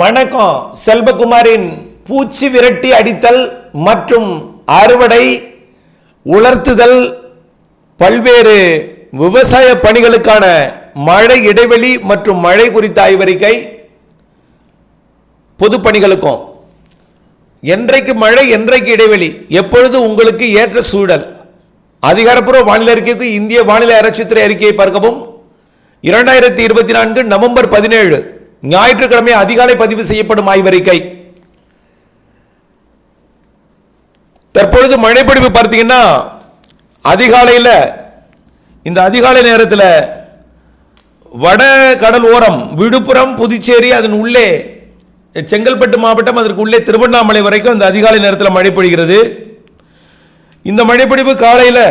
வணக்கம். செல்வகுமாரின் பூச்சி விரட்டி அடித்தல் மற்றும் அறுவடை உலர்த்துதல் பல்வேறு விவசாய பணிகளுக்கான மழை இடைவெளி மற்றும் மழை குறித்த ஆய்வறிக்கை பொதுப்பணிகளுக்கும் என்றைக்கு மழை என்றைக்கு இடைவெளி எப்பொழுது உங்களுக்கு ஏற்ற சூழல்? அதிகாரப்பூர்வ வானிலை அறிக்கைக்கு இந்திய வானிலை ஆராய்ச்சித்துறை அறிக்கையை பார்க்கவும். இரண்டாயிரத்தி இருபத்தி நான்கு நவம்பர் பதினேழு ஞாயிற்றுக்கிழமை அதிகாலை பதிவு செய்யப்படும் ஆய்வறிக்கை. தற்பொழுது மழைப்பொழிவு பார்த்தீங்கன்னா அதிகாலையில் இந்த அதிகாலை நேரத்தில் வட கடல் ஓரம் விழுப்புரம் புதுச்சேரி அதன் உள்ளே செங்கல்பட்டு மாவட்டம் அதற்கு உள்ளே திருவண்ணாமலை வரைக்கும் அந்த அதிகாலை நேரத்தில் மழை பொழிகிறது இந்த மழைப்பொழிவு காலையில்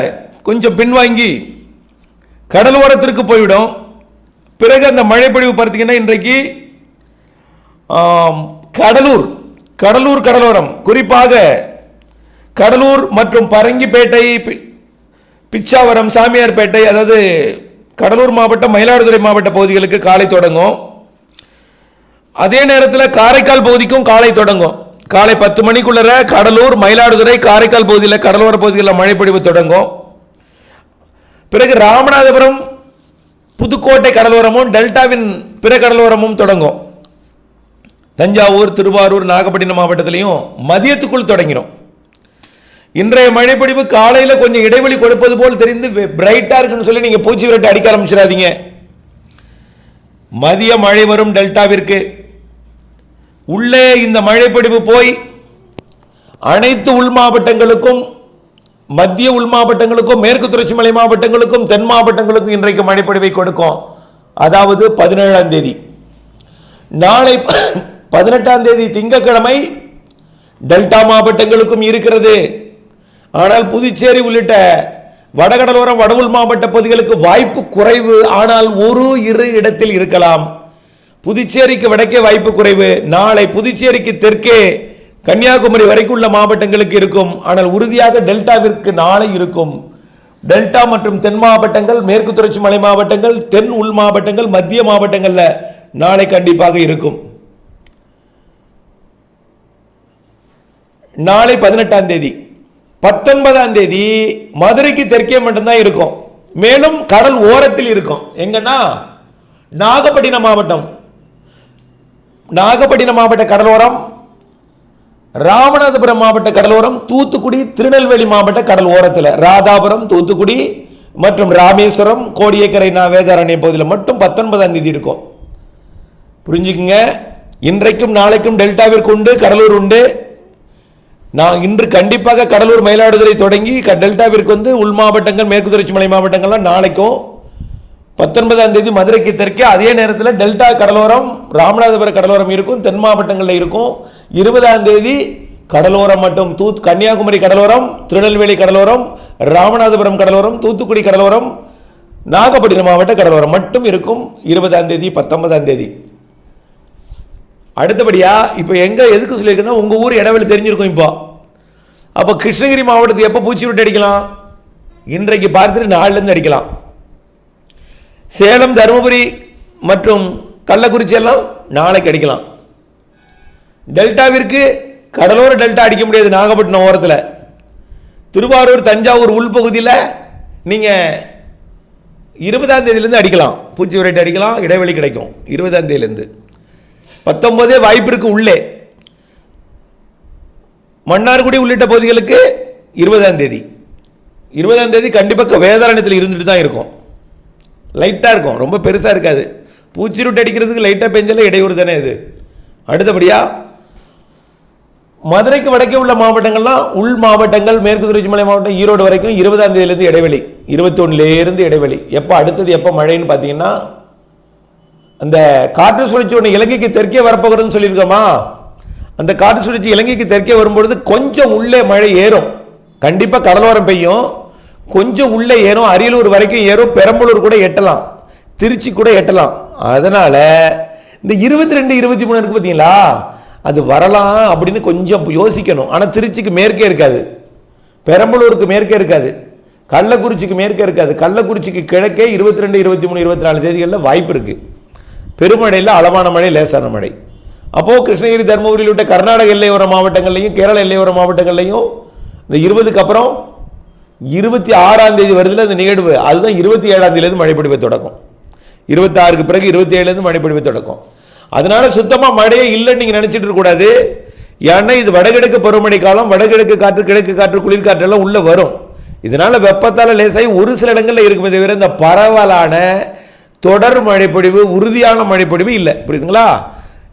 கொஞ்சம் பின்வாங்கி கடல் ஓரத்திற்கு போய்விடும். பிறகு அந்த மழைப்பொழிவு பார்த்தீங்கன்னா இன்றைக்கு? கடலூர் கடலூர் கடலோரம். குறிப்பாக கடலூர் மற்றும் பரங்கிப்பேட்டை பி- பிச்சாவரம் சாமியார்பேட்டை அதாவது கடலூர் மாவட்டம் மயிலாடுதுறை மாவட்ட பகுதிகளுக்கு காலை தொடங்கும். அதே நேரத்தில் காரைக்கால் பகுதிக்கும் காலை தொடங்கும். காலை பத்து மணிக்குள்ளர கடலூர் மயிலாடுதுறை காரைக்கால் பகுதியில் கடலோர பகுதிகளில் மழைப்பொழிவு தொடங்கும். பிறகு ராமநாதபுரம் புதுக்கோட்டை கடலோரமும் டெல்டாவின் பிற கடலோரமும் தொடங்கும். தஞ்சாவூர் திருவாரூர் நாகப்பட்டினம் மாவட்டத்திலையும் மதியத்துக்குள் தொடங்கிடும் இன்றைய மழைப்பொழிவு காலையில் கொஞ்சம் இடைவெளி கொடுப்பது போல் தெரிந்து பிரைட்டாக இருக்குன்னு சொல்லி நீங்கள் பூச்சி விரட்டி அடிக்க ஆரம்பிச்சிடாதீங்க. மதிய மழை வரும் டெல்டாவிற்கு. உள்ளே இந்த மழைப்பொழிவு போய் அனைத்து உள் மாவட்டங்களுக்கும் மத்திய உள் மாவட்டங்களுக்கும் மேற்கு தொடர்ச்சி மலை மாவட்டங்களுக்கும் தென் மாவட்டங்களுக்கும் இன்றைக்கு மழைப்பொழிவை கொடுக்கும். அதாவது பதினேழாம் தேதி. நாளை பதினெட்டாம் தேதி திங்கட்கிழமை டெல்டா மாவட்டங்களுக்கும் இருக்கிறது. ஆனால் புதுச்சேரி உள்ளிட்ட வடகடலோரம் வடவுள் மாவட்ட பகுதிகளுக்கு வாய்ப்பு குறைவு. ஆனால் ஒரு இரு இடத்தில் இருக்கலாம். புதுச்சேரிக்கு வடக்கே வாய்ப்பு குறைவு. நாளை புதுச்சேரிக்கு தெற்கே கன்னியாகுமரி வரைக்கும் உள்ள மாவட்டங்களுக்கு இருக்கும். ஆனால் உறுதியாக டெல்டாவிற்கு நாளை இருக்கும். டெல்டா மற்றும் தென் மாவட்டங்கள் மேற்கு தொடர்ச்சி மலை மாவட்டங்கள் தென் உள் மாவட்டங்கள் மத்திய மாவட்டங்களில் நாளை கண்டிப்பாக இருக்கும். நாளை பதினெட்டாம் தேதி பத்தொன்பதாம் தேதி மதுரைக்கு தெற்கே மட்டும்தான் இருக்கும். மேலும் கடல் ஓரத்தில் இருக்கும். எங்கன்னா நாகப்பட்டினம் மாவட்டம். நாகப்பட்டினம் மாவட்ட கடலோரம் ராமநாதபுரம் மாவட்ட கடலோரம் தூத்துக்குடி திருநெல்வேலி மாவட்ட கடல் ஓரத்தில். ராதாபுரம் தூத்துக்குடி மற்றும் ராமேஸ்வரம் கோடியக்கரை வேதாரண்யம் பகுதியில் மட்டும் பத்தொன்பதாம் தேதி இருக்கும். புரிஞ்சுக்குங்க? இன்றைக்கும் நாளைக்கும் டெல்டாவிற்கு உண்டு கடலூர் உண்டு. நான் இன்று கண்டிப்பாக கடலூர் மயிலாடுதுறை தொடங்கி க- டெல்டாவிற்கு வந்து உள் மாவட்டங்கள் மேற்கு தொடர்ச்சி மலை மாவட்டங்கள்லாம் நாளைக்கும் பத்தொன்பதாம் தேதி மதுரைக்கு தெற்கே. அதே நேரத்தில் டெல்டா கடலோரம் ராமநாதபுரம் கடலோரம் இருக்கும் தென் மாவட்டங்களில் இருக்கும். இருபதாம் தேதி கடலோரம் மட்டும் தூத் கன்னியாகுமரி கடலோரம் திருநெல்வேலி கடலோரம் ராமநாதபுரம் கடலோரம் தூத்துக்குடி கடலோரம் நாகப்பட்டினம் மாவட்ட கடலோரம் மட்டும் இருக்கும் இருபதாம் தேதி பத்தொன்பதாம் தேதி. அடுத்தபடியா இப்போ எங்கே எதுக்கு சொல்லியிருக்கேன்னா உங்கள் ஊர் இடவெளி தெரிஞ்சிருக்கும் இப்போ. அப்போ கிருஷ்ணகிரி மாவட்டத்துக்கு எப்போ பூச்சி விட்டு அடிக்கலாம்? இன்றைக்கு பார்த்துட்டு நாளிலேருந்து அடிக்கலாம். சேலம் தருமபுரி மற்றும் கள்ளக்குறிச்சி எல்லாம் நாளைக்கு அடிக்கலாம். டெல்டாவிற்கு கடலோர டெல்டா அடிக்க முடியாது நாகப்பட்டினம் ஓரத்தில். திருவாரூர் தஞ்சாவூர் உள்பகுதியில் நீங்கள் இருபதாம் தேதியிலேருந்து அடிக்கலாம். பூச்சி விரட்டி அடிக்கலாம் இடைவெளி கிடைக்கும். இருபதாம் தேதியிலேருந்து. பத்தொம்போதே வாய்ப்பிற்கு உள்ளே. மன்னார்குடி உள்ளிட்ட பகுதிகளுக்கு இருபதாம் தேதி. இருபதாம் தேதி கண்டிப்பாக வேதாரண்யத்தில் இருந்துட்டு தான் இருக்கும். லைட்டாக இருக்கும். ரொம்ப பெருசாக இருக்காது. பூச்சி ரொட்டி அடிக்கிறதுக்கு லைட்டாக பெஞ்சாலே இடையூறு தானே இது. அடுத்தபடியாக மதுரைக்கு வடக்கே உள்ள மாவட்டங்கள்லாம் உள் மாவட்டங்கள் மேற்கு தொடர்ச்சி மலை மாவட்டம் ஈரோடு வரைக்கும் இருபதாம் தேதியிலேருந்து இடைவெளி இருபத்தொன்னுலேருந்து இடைவெளி. எப்போ அடுத்தது எப்போ மழைன்னு பார்த்தீங்கன்னா அந்த காற்று சுழற்சி ஒன்று இலங்கைக்கு தெற்கே வரப்போகிறதுன்னு சொல்லியிருக்கோமா? அந்த காற்று சுழற்சி இலங்கைக்கு தெற்கே வரும்பொழுது கொஞ்சம் உள்ளே மழை ஏறும். கண்டிப்பாக கடலோரம் பெய்யும். கொஞ்சம் உள்ளே ஏறும். அரியலூர் வரைக்கும் ஏறும். பெரம்பலூர் கூட எட்டலாம். திருச்சி கூட எட்டலாம். அதனால் இந்த இருபத்தி ரெண்டு இருபத்தி மூணு இருக்குது பார்த்தீங்களா அது வரலாம் அப்படின்னு கொஞ்சம் யோசிக்கணும். ஆனால் திருச்சிக்கு மேற்கே இருக்காது. பெரம்பலூருக்கு மேற்கே இருக்காது. கள்ளக்குறிச்சிக்கு மேற்கே இருக்காது. கள்ளக்குறிச்சிக்கு கிழக்கே இருபத்தி ரெண்டு இருபத்தி மூணு இருபத்தி நாலு தேதிகளில் வாய்ப்பு இருக்குது பெருமழையில் அளவான மழை லேசான மழை. அப்போது கிருஷ்ணகிரி தருமபுரியில் விட்ட கர்நாடக எல்லையோர மாவட்டங்கள்லையும் கேரள எல்லையோர மாவட்டங்கள்லையும் இந்த இருபதுக்கு அப்புறம் இருபத்தி ஆறாம் தேதி வருதுல அந்த நிகழ்வு. அதுதான் இருபத்தி ஏழாம் தேதியிலேருந்து மழை தொடக்கும். தொடக்கம் இருபத்தாறுக்கு பிறகு இருபத்தி ஏழுலேருந்து மழை தொடக்கும் தொடக்கம். அதனால சுத்தமாக மழையே இல்லைன்னு நீங்கள் நினச்சிட்டு இருக்கக்கூடாது ஏன்னா இது வடகிழக்கு பருவமழை காலம் வடகிழக்கு காற்று கிழக்கு காற்று குளிர்காற்றெல்லாம் உள்ளே வரும். இதனால் வெப்பத்தால் லேசாகி ஒரு சில இடங்களில் இருக்குமே தவிர இந்த பரவலான தொடர் மழைப்பொழிவு உறுதியான மழைப்பொழிவு இல்லை. புரியுதுங்களா?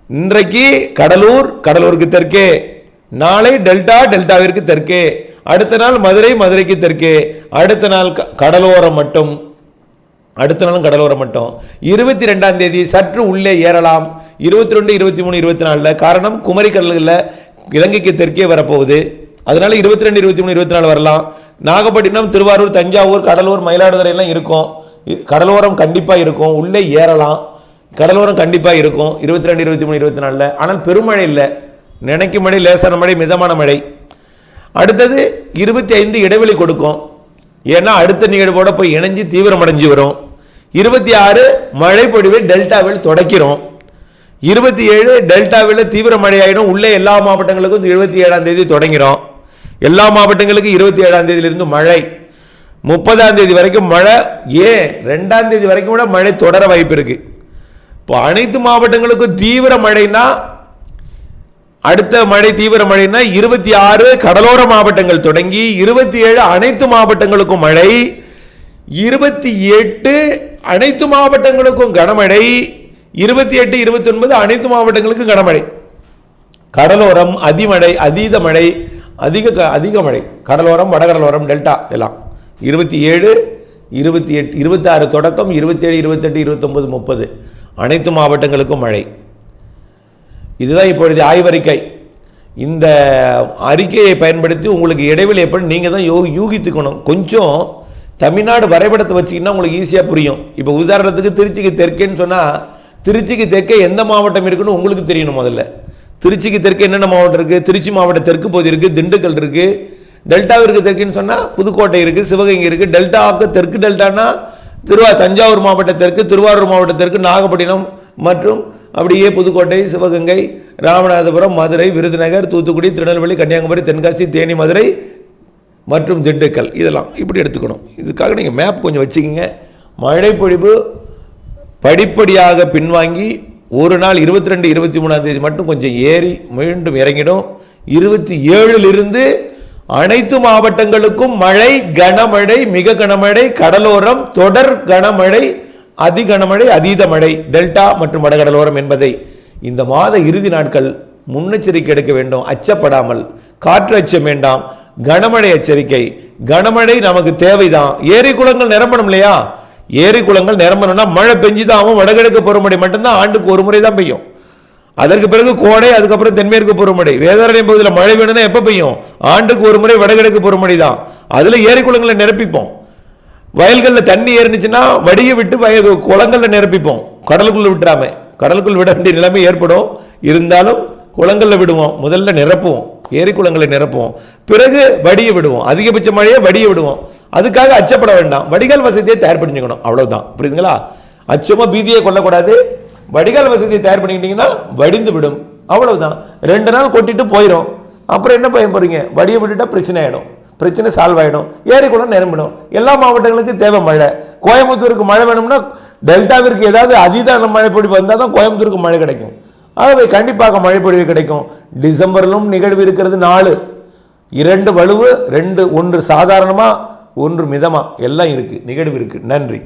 இன்றைக்கு கடலூர் கடலூருக்கு தெற்கே. நாளை டெல்டா டெல்டாவிற்கு தெற்கே. அடுத்த நாள் மதுரை மதுரைக்கு தெற்கே. அடுத்த நாள் க- கடலோரம் மட்டும். அடுத்த நாளும் கடலோரம் மட்டும். இருபத்தி ரெண்டாம் தேதி சற்று உள்ளே ஏறலாம். இருபத்தி ரெண்டு இருபத்தி மூணு இருபத்தி நாலில் காரணம் குமரி கடல்களில் இலங்கைக்கு தெற்கே வரப்போகுது. அதனால இருபத்தி ரெண்டு இருபத்தி மூணு இருபத்தி நாலு வரலாம். நாகப்பட்டினம் திருவாரூர் தஞ்சாவூர் கடலூர் மயிலாடுதுறை எல்லாம் இருக்கும். கடலோரம் கண்டிப்பாக இருக்கும். உள்ளே ஏறலாம். கடலோரம் கண்டிப்பாக இருக்கும். இருபத்தி ரெண்டு இருபத்தி மூணு இருபத்தி நாலில் ஆனால் பெருமழை இல்லை. நினைக்கும் மழை லேசான மழை மிதமான மழை. அடுத்தது இருபத்தி ஐந்து இடைவெளி கொடுக்கும். ஏன்னா அடுத்த நிகழ்வோட போய் இணைஞ்சு தீவிரமடைஞ்சு வரும். இருபத்தி ஆறு மழைப்பொடிவை டெல்டாவில் தொடக்கிறோம். இருபத்தி ஏழு டெல்டாவில் தீவிர மழையாயிடும் உள்ளே எல்லா மாவட்டங்களுக்கும் இருபத்தி ஏழாம் தேதி தொடங்கிறோம். எல்லா மாவட்டங்களுக்கும் இருபத்தி ஏழாம் தேதியிலிருந்து மழை. முப்பதாம் தேதி வரைக்கும் மழை. ஏன்? ரெண்டாம் தேதி வரைக்கும் கூட மழை தொடர வாய்ப்பு இருக்கு. இப்போ அனைத்து மாவட்டங்களுக்கும் தீவிர மழைன்னா அடுத்த மழை தீவிர மழைனா இருபத்தி ஆறு கடலோர மாவட்டங்கள் தொடங்கி இருபத்தி ஏழு அனைத்து மாவட்டங்களுக்கும் மழை இருபத்தி எட்டு அனைத்து மாவட்டங்களுக்கும் கனமழை இருபத்தி எட்டு இருபத்தி ஒன்பது அனைத்து மாவட்டங்களுக்கும் கனமழை. கடலோரம் அதிமழை அதீத மழை அதிக க- அதிக மழை. கடலோரம் வடகடலோரம் டெல்டா எல்லாம். இருபத்தி ஏழு இருபத்தி எட்டு இருபத்தாறு தொடக்கம் இருபத்தேழு இருபத்தெட்டு இருபத்தொம்பது முப்பது. அனைத்து மாவட்டங்களுக்கும் மழை. இதுதான் இப்பொழுது ஆய்வறிக்கை. இந்த அறிக்கையை பயன்படுத்தி உங்களுக்கு இடைவெளி எப்படி நீங்கள் தான் யோ யூகித்துக்கணும். கொஞ்சம் தமிழ்நாடு வரைபடத்தை வச்சிங்கன்னா உங்களுக்கு ஈஸியாக புரியும். இப்போ உதாரணத்துக்கு திருச்சிக்கு தெற்கேன்னு சொன்னால் திருச்சிக்கு தெற்கே எந்த மாவட்டம் இருக்குன்னு உங்களுக்கு தெரியணும் முதல்ல. திருச்சிக்கு தெற்கே என்னென்ன மாவட்டம் இருக்குது திருச்சி மாவட்ட தெற்கு பகுதி இருக்குது திண்டுக்கல் இருக்குது டெல்டாவிற்கு தெற்குன்னு சொன்னால் புதுக்கோட்டை இருக்குது சிவகங்கை இருக்குது டெல்டாவுக்கு தெற்கு டெல்டானா திருவா தஞ்சாவூர் மாவட்ட தெற்கு திருவாரூர் மாவட்ட தெற்கு நாகப்பட்டினம் மற்றும் அப்படியே புதுக்கோட்டை சிவகங்கை ராமநாதபுரம் மதுரை விருதுநகர் தூத்துக்குடி திருநெல்வேலி கன்னியாகுமரி தென்காசி தேனி மதுரை மற்றும் திண்டுக்கல். இதெல்லாம் இப்படி எடுத்துக்கணும். இதுக்காக நீங்கள் மேப் கொஞ்சம் வச்சுக்கிங்க. மழை பொழிவு படிப்படியாக பின்வாங்கி ஒரு நாள் இருபத்தி ரெண்டு இருபத்தி மூணாம் தேதி மட்டும் கொஞ்சம் ஏறி மீண்டும் இறங்கிடும். இருபத்தி ஏழிலிருந்து அனைத்து மாவட்டங்களுக்கும் மழை கனமழை மிக கனமழை கடலோரம் தொடர் கனமழை அதி கனமழை அதீத மழை டெல்டா மற்றும் வடகடலோரம் என்பதை இந்த மாத இறுதி நாட்கள் முன்னெச்சரிக்கை எடுக்க வேண்டும். அச்சப்படாமல் காற்று அச்சம் வேண்டாம். கனமழை எச்சரிக்கை. கனமழை நமக்கு தேவைதான். ஏரி குளங்கள் நிரம்பணும் இல்லையா? ஏரி குளங்கள் நிரம்பணும்னா மழை பெஞ்சுதான் ஆகும். வடகிழக்கு பருவமழை மட்டும்தான் ஆண்டுக்கு ஒரு முறை தான் பெய்யும். அதற்கு பிறகு கோடை அதுக்கப்புறம் தென்மேற்கு பருவமழை. வேதாரண்யம் பகுதியில் மழை வேணும்னா எப்போ பெய்யும்? ஆண்டுக்கு ஒரு முறை வடகிழக்கு பருவமழை தான் அதில் ஏரி குளங்களை நிரப்பிப்போம். வயல்களில் தண்ணி ஏறிச்சுன்னா வடியை விட்டு வயல் குளங்களில் நிரப்பிப்போம். கடலுக்குள்ளே விட்டுறாம. கடலுக்குள் விட வேண்டிய நிலைமை ஏற்படும். இருந்தாலும் குளங்களில் விடுவோம். முதல்ல நிரப்புவோம். ஏரி குளங்களை நிரப்புவோம். பிறகு வடியை விடுவோம். அதிகபட்ச மழையை வடியை விடுவோம். அதுக்காக அச்சப்பட வேண்டாம். வடிகால் வசதியை தயார் பண்ணிக்கணும். அவ்வளோதான் புரியுதுங்களா? அச்சமாக பீதியை கொள்ளக்கூடாது வடிகால் வசதியை தயார் பண்ணிக்கிட்டீங்கன்னா வடிந்து விடும். அவ்வளவுதான். ரெண்டு நாள் கொட்டிட்டு போயிடும் அப்புறம் என்ன பயன் போகிறீங்க வடியை விட்டுட்டா பிரச்சனை ஆகிடும் பிரச்சனை சால்வ் ஆகிடும் ஏரிக்குளம் நிரம்பிடும். எல்லா மாவட்டங்களுக்கும் தேவை மழை. கோயம்புத்தூருக்கு மழை வேணும்னா டெல்டாவிற்கு ஏதாவது அதீத மழை பொழிவு வந்தால் தான் கோயம்புத்தூருக்கு மழை கிடைக்கும். ஆகவே கண்டிப்பாக மழை பொழிவு கிடைக்கும். டிசம்பரிலும் நிகழ்வு இருக்கிறது நாலு. இரண்டு வலுவு ரெண்டு ஒன்று சாதாரணமாக ஒன்று மிதமாக எல்லாம் இருக்குது நிகழ்வு இருக்குது நன்றி.